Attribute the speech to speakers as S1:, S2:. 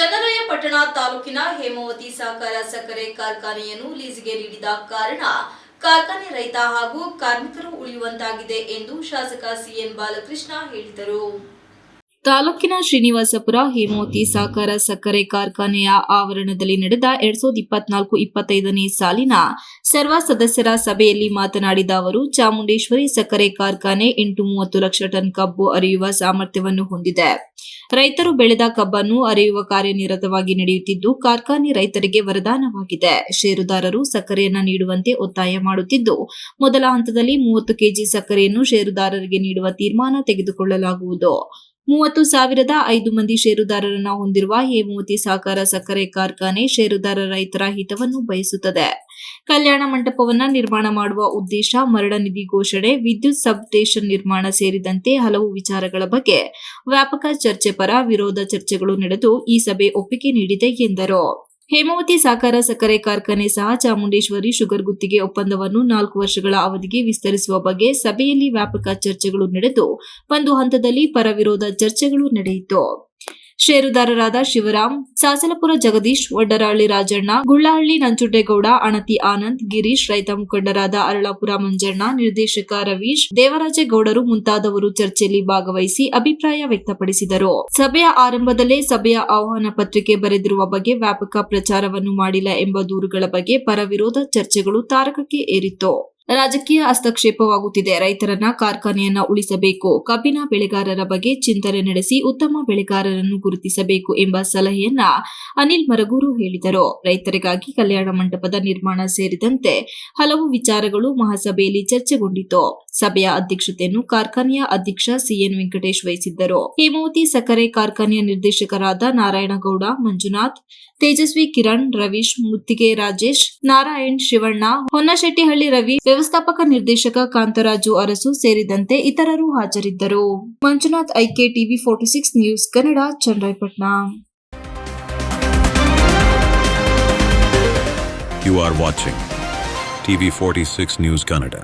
S1: ಚನ್ನರಾಯಪಟ್ಟಣ ತಾಲೂಕಿನ ಹೇಮಾವತಿ ಸಹಕಾರ ಸಕ್ಕರೆ ಕಾರ್ಖಾನೆಯನ್ನು ಲೀಸ್ಗೆ ನೀಡಿದ ಕಾರಣ ಕಾರ್ಖಾನೆ ರೈತ ಹಾಗೂ ಕಾರ್ಮಿಕರು ಉಳಿಯುವಂತಾಗಿದೆ ಎಂದು ಶಾಸಕ ಸಿಎನ್ ಬಾಲಕೃಷ್ಣ ಹೇಳಿದರು. ತಾಲೂಕಿನ ಶ್ರೀನಿವಾಸಪುರ ಹೇಮೋತಿ ಸಹಕಾರ ಸಕ್ಕರೆ ಕಾರ್ಖಾನೆಯ ಆವರಣದಲ್ಲಿ ನಡೆದ ಎರಡ್ ಸಾವಿರದ ಇಪ್ಪತ್ನಾಲ್ಕು ಇಪ್ಪತ್ತೈದನೇ ಸಾಲಿನ ಸರ್ವ ಸದಸ್ಯರ ಸಭೆಯಲ್ಲಿ ಮಾತನಾಡಿದ ಅವರು, ಚಾಮುಂಡೇಶ್ವರಿ ಸಕ್ಕರೆ ಕಾರ್ಖಾನೆ ಎಂಟು ಮೂವತ್ತು ಲಕ್ಷ ಟನ್ ಕಬ್ಬು ಅರಿಯುವ ಸಾಮರ್ಥ್ಯವನ್ನು ಹೊಂದಿದೆ. ರೈತರು ಬೆಳೆದ ಕಬ್ಬನ್ನು ಅರೆಯುವ ಕಾರ್ಯನಿರತವಾಗಿ ನಡೆಯುತ್ತಿದ್ದು, ಕಾರ್ಖಾನೆ ರೈತರಿಗೆ ವರದಾನವಾಗಿದೆ. ಷೇರುದಾರರು ಸಕ್ಕರೆಯನ್ನು ನೀಡುವಂತೆ ಒತ್ತಾಯ ಮಾಡುತ್ತಿದ್ದು, ಮೊದಲ ಹಂತದಲ್ಲಿ ಮೂವತ್ತು ಕೆಜಿ ಸಕ್ಕರೆಯನ್ನು ಷೇರುದಾರರಿಗೆ ನೀಡುವ ತೀರ್ಮಾನ ತೆಗೆದುಕೊಳ್ಳಲಾಗುವುದು. ಮೂವತ್ತು ಸಾವಿರದ ಐದು ಮಂದಿ ಷೇರುದಾರರನ್ನು ಹೊಂದಿರುವ ಹೇಮವತಿ ಸಹಕಾರ ಸಕ್ಕರೆ ಕಾರ್ಖಾನೆ ಷೇರುದಾರ ರೈತರ ಹಿತವನ್ನು ಬಯಸುತ್ತದೆ. ಕಲ್ಯಾಣ ಮಂಟಪವನ್ನ ನಿರ್ಮಾಣ ಮಾಡುವ ಉದ್ದೇಶ ಮರಣ ನಿಧಿ ಘೋಷಣೆ, ವಿದ್ಯುತ್ ಸಬ್ ಸ್ಟೇಷನ್ ನಿರ್ಮಾಣ ಸೇರಿದಂತೆ ಹಲವು ವಿಚಾರಗಳ ಬಗ್ಗೆ ವ್ಯಾಪಕ ಚರ್ಚೆ ಪರ ವಿರೋಧ ಚರ್ಚೆಗಳು ನಡೆದು ಈ ಸಭೆ ಒಪ್ಪಿಗೆ ನೀಡಿದೆ ಎಂದರು. ಹೇಮಾವತಿ ಸಹಕಾರ ಸಕ್ಕರೆ ಕಾರ್ಖಾನೆ ಸಹ ಚಾಮುಂಡೇಶ್ವರಿ ಶುಗರ್ ಗುತ್ತಿಗೆ ಒಪ್ಪಂದವನ್ನು ನಾಲ್ಕು ವರ್ಷಗಳ ಅವಧಿಗೆ ವಿಸ್ತರಿಸುವ ಬಗ್ಗೆ ಸಭೆಯಲ್ಲಿ ವ್ಯಾಪಕ ಚರ್ಚೆಗಳು ನಡೆದು, ಒಂದು ಹಂತದಲ್ಲಿ ಪರವಿರೋಧ ಚರ್ಚೆಗಳು ನಡೆಯಿತು. ಷೇರುದಾರರಾದ ಶಿವರಾಮ್ ಸಾಸಲಪುರ ಜಗದೀಶ್, ವಡ್ಡರಹಳ್ಳಿ ರಾಜಣ್ಣ, ಗುಳ್ಳಹಳ್ಳಿ ನಂಜುಂಡೇಗೌಡ ಅಣತಿ ಆನಂದ್, ಗಿರೀಶ್, ರೈತ ಮುಖಂಡರಾದ ಅರಳಾಪುರ ಮಂಜಣ್ಣ, ನಿರ್ದೇಶಕ ರವೀಶ್, ದೇವರಾಜೇಗೌಡರು ಮುಂತಾದವರು ಚರ್ಚೆಯಲ್ಲಿ ಭಾಗವಹಿಸಿ ಅಭಿಪ್ರಾಯ ವ್ಯಕ್ತಪಡಿಸಿದರು. ಸಭೆಯ ಆರಂಭದಲ್ಲೇ ಸಭೆಯ ಆಹ್ವಾನ ಪತ್ರಿಕೆ ಬರೆದಿರುವ ಬಗ್ಗೆ ವ್ಯಾಪಕ ಪ್ರಚಾರವನ್ನು ಮಾಡಿಲ್ಲ ಎಂಬ ದೂರುಗಳ ಬಗ್ಗೆ ಪರವಿರೋಧ ಚರ್ಚೆಗಳು ತಾರಕಕ್ಕೆ ಏರಿತ್ತು. ರಾಜಕೀಯ ಹಸ್ತಕ್ಷೇಪವಾಗುತ್ತಿದೆ. ರೈತರನ್ನ ಕಾರ್ಖಾನೆಯನ್ನ ಉಳಿಸಬೇಕು. ಕಬ್ಬಿನ ಬೆಳೆಗಾರರ ಬಗ್ಗೆ ಚಿಂತನೆ ನಡೆಸಿ ಉತ್ತಮ ಬೆಳೆಗಾರರನ್ನು ಗುರುತಿಸಬೇಕು ಎಂಬ ಸಲಹೆಯನ್ನ ಅನಿಲ್ ಮರಗೂರು ಹೇಳಿದರು. ರೈತರಿಗಾಗಿ ಕಲ್ಯಾಣ ಮಂಟಪದ ನಿರ್ಮಾಣ ಸೇರಿದಂತೆ ಹಲವು ವಿಚಾರಗಳು ಮಹಾಸಭೆಯಲ್ಲಿ ಚರ್ಚೆಗೊಂಡಿತು ಸಭೆಯ ಅಧ್ಯಕ್ಷತೆಯನ್ನು ಕಾರ್ಖಾನೆಯ ಅಧ್ಯಕ್ಷ ಸಿಎನ್ ವೆಂಕಟೇಶ್ ವಹಿಸಿದ್ದರು. ಹೇಮಾವತಿ ಸಕ್ಕರೆ ಕಾರ್ಖಾನೆಯ ನಿರ್ದೇಶಕರಾದ ನಾರಾಯಣಗೌಡ, ಮಂಜುನಾಥ್, ತೇಜಸ್ವಿ ಕಿರಣ್, ರವೀಶ್, ಮುತ್ತಿಗೆ ರಾಜೇಶ್, ನಾರಾಯಣ್ ಶಿವಣ್ಣ, ಹೊನ್ನಶೆಟ್ಟಿಹಳ್ಳಿ ರವಿ ವ್ಯವಸ್ಥಾಪಕ ನಿರ್ದೇಶಕ ಕಾಂತರಾಜು ಅರಸು ಸೇರಿದಂತೆ ಇತರರು ಹಾಜರಿದ್ದರು Manjunath IK TV forty six news, Kannada, Channarayapatna
S2: You are watching TV46 News Kannada.